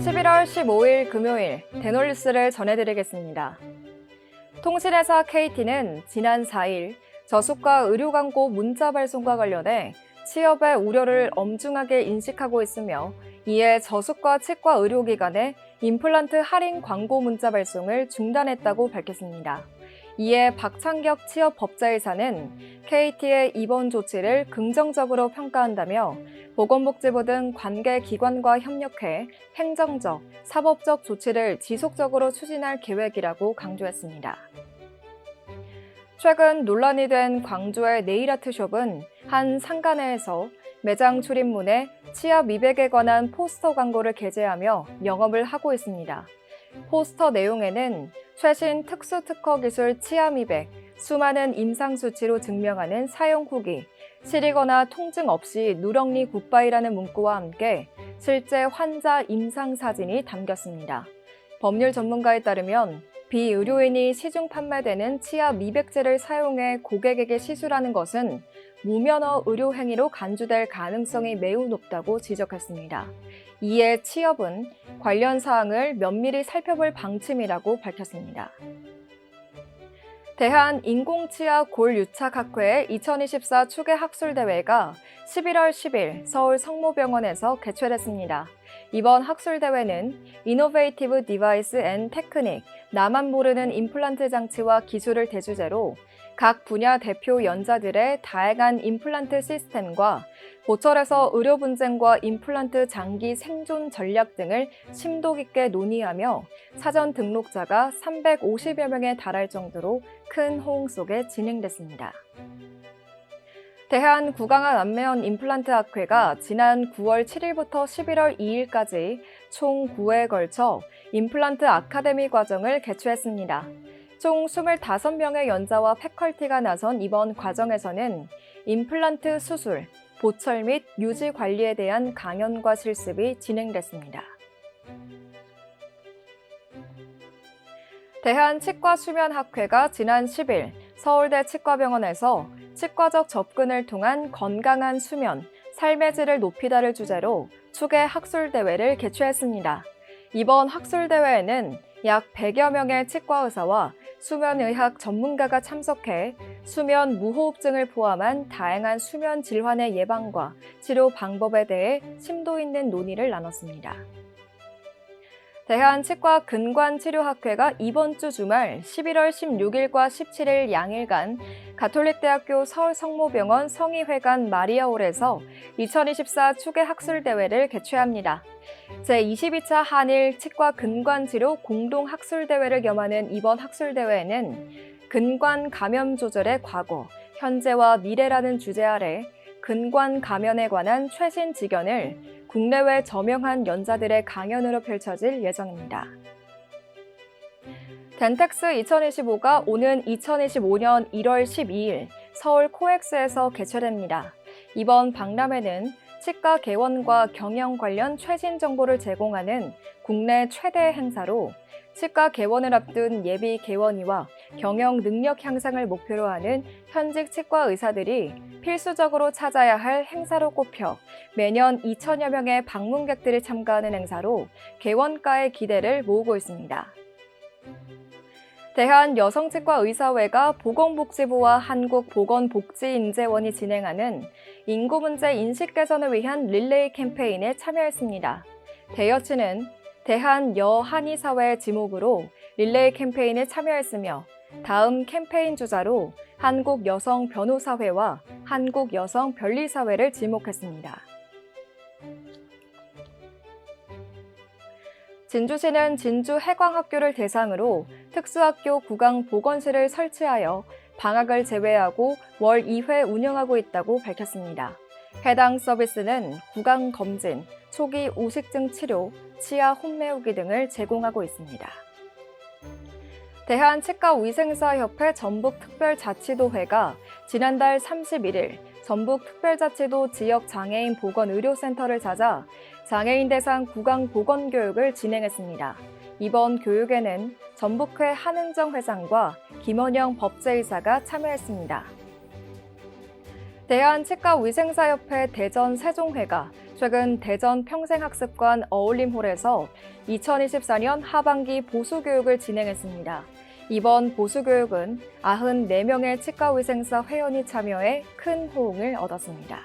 11월 15일 금요일 대놀뉴스를 전해드리겠습니다. 통신회사 KT는 지난 4일 저수가 의료 광고 문자 발송과 관련해 취업의 우려를 엄중하게 인식하고 있으며 이에 저수가 치과 의료기관에 임플란트 할인 광고 문자 발송을 중단했다고 밝혔습니다. 이에 박창격 취업법자이사는 KT의 이번 조치를 긍정적으로 평가한다며 보건복지부 등 관계 기관과 협력해 행정적, 사법적 조치를 지속적으로 추진할 계획이라고 강조했습니다. 최근 논란이 된 광주의 네일아트숍은 한 상가 내에서 매장 출입문에 치아 미백에 관한 포스터 광고를 게재하며 영업을 하고 있습니다. 포스터 내용에는 최신 특수 특허 기술 치아 미백, 수많은 임상 수치로 증명하는 사용 후기, 시리거나 통증 없이 누렁니 굿바이라는 문구와 함께 실제 환자 임상 사진이 담겼습니다. 법률 전문가에 따르면 비의료인이 시중 판매되는 치아 미백제를 사용해 고객에게 시술하는 것은 무면허 의료 행위로 간주될 가능성이 매우 높다고 지적했습니다. 이에 취업은 관련 사항을 면밀히 살펴볼 방침이라고 밝혔습니다. 대한 인공치아 골유착학회 2024 추계 학술대회가 11월 10일 서울 성모병원에서 개최됐습니다. 이번 학술대회는 이노베이티브 디바이스 앤 테크닉, 나만 모르는 임플란트 장치와 기술을 대주제로 각 분야 대표 연자들의 다양한 임플란트 시스템과 보철에서 의료 분쟁과 임플란트 장기 생존 전략 등을 심도 깊게 논의하며 사전 등록자가 350여 명에 달할 정도로 큰 호응 속에 진행됐습니다. 대한 구강암 안면 임플란트 학회가 지난 9월 7일부터 11월 2일까지 총 9회에 걸쳐 임플란트 아카데미 과정을 개최했습니다. 총 25명의 연자와 패컬티가 나선 이번 과정에서는 임플란트 수술, 보철 및 유지 관리에 대한 강연과 실습이 진행됐습니다. 대한치과수면학회가 지난 10일 서울대 치과병원에서 치과적 접근을 통한 건강한 수면, 삶의 질을 높이다를 주제로 추계 학술대회를 개최했습니다. 이번 학술대회에는 약 100여 명의 치과 의사와 수면의학 전문가가 참석해 수면 무호흡증을 포함한 다양한 수면 질환의 예방과 치료 방법에 대해 심도 있는 논의를 나눴습니다. 대한치과 근관치료학회가 이번 주 주말 11월 16일과 17일 양일간 가톨릭대학교 서울성모병원 성의회관 마리아홀에서 2024 추계 학술대회를 개최합니다. 제22차 한일 치과 근관치료 공동학술대회를 겸하는 이번 학술대회에는 근관 감염 조절의 과거, 현재와 미래라는 주제 아래 근관 감염에 관한 최신 지견을 국내외 저명한 연자들의 강연으로 펼쳐질 예정입니다. 덴텍스 2025가 오는 2025년 1월 12일 서울 코엑스에서 개최됩니다. 이번 박람회는 치과 개원과 경영 관련 최신 정보를 제공하는 국내 최대 행사로 치과 개원을 앞둔 예비 개원이와 경영 능력 향상을 목표로 하는 현직 치과 의사들이 필수적으로 찾아야 할 행사로 꼽혀 매년 2천여 명의 방문객들이 참가하는 행사로 개원가의 기대를 모으고 있습니다. 대한여성치과의사회가 보건복지부와 한국보건복지인재원이 진행하는 인구 문제 인식 개선을 위한 릴레이 캠페인에 참여했습니다. 대여치는 대한여한의사회 지목으로 릴레이 캠페인에 참여했으며 다음 캠페인 주자로 한국 여성 변호사회와 한국 여성 변리사회를 지목했습니다. 진주시는 진주 해광학교를 대상으로 특수학교 구강 보건실을 설치하여 방학을 제외하고 월 2회 운영하고 있다고 밝혔습니다. 해당 서비스는 구강 검진, 초기 우식증 치료, 치아 홈메우기 등을 제공하고 있습니다. 대한치과위생사협회 전북특별자치도회가 지난달 31일 전북특별자치도 지역장애인 보건의료센터를 찾아 장애인 대상 구강 보건 교육을 진행했습니다. 이번 교육에는 전북회 한은정 회장과 김원영 법제이사가 참여했습니다. 대한치과위생사협회 대전 세종회가 최근 대전 평생학습관 어울림홀에서 2024년 하반기 보수교육을 진행했습니다. 이번 보수교육은 94명의 치과위생사 회원이 참여해 큰 호응을 얻었습니다.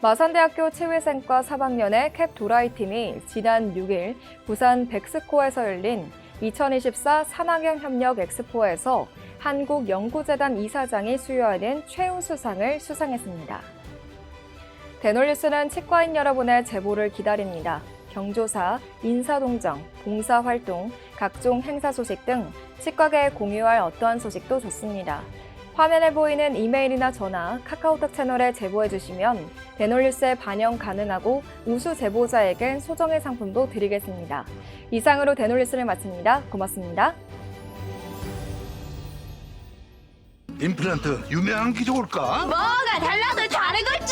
마산대학교 치위생과 3학년의 캡 도라이 팀이 지난 6일 부산 백스코에서 열린 2024 산학연 협력 엑스포에서 한국연구재단 이사장이 수여하는 최우수상을 수상했습니다. 대놀뉴스는 치과인 여러분의 제보를 기다립니다. 경조사, 인사동정, 봉사활동, 각종 행사 소식 등 치과계에 공유할 어떠한 소식도 좋습니다. 화면에 보이는 이메일이나 전화, 카카오톡 채널에 제보해 주시면 대놀뉴스에 반영 가능하고 우수 제보자에겐 소정의 상품도 드리겠습니다. 이상으로 대놀뉴스를 마칩니다. 고맙습니다. 임플란트 유명한 게 좋을까? 뭐가 달라도 다르겠죠.